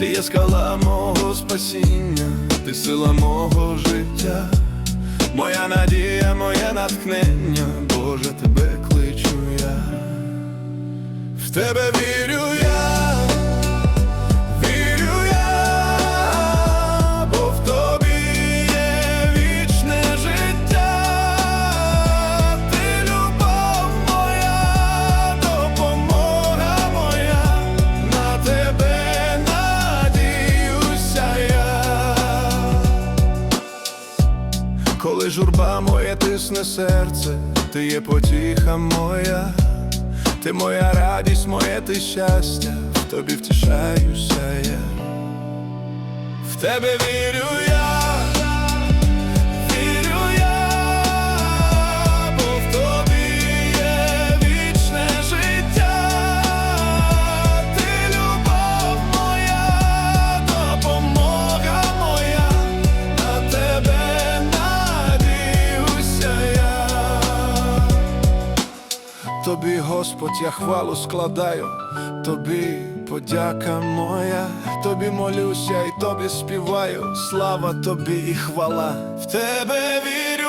Ти є скала мого спасіння, ти сила мого життя, моя надія, моє натхнення, Боже, тебе кличу я, в тебе вірю Журба моє тисне серце, ти є потіха моя, ти моя радість, моє ти щастя, в тобі втішаюся я, в тебе вірю я, Тобі, Господь, я хвалу складаю, тобі подяка моя, тобі молюся і тобі співаю, слава тобі і хвала. В тебе вірю.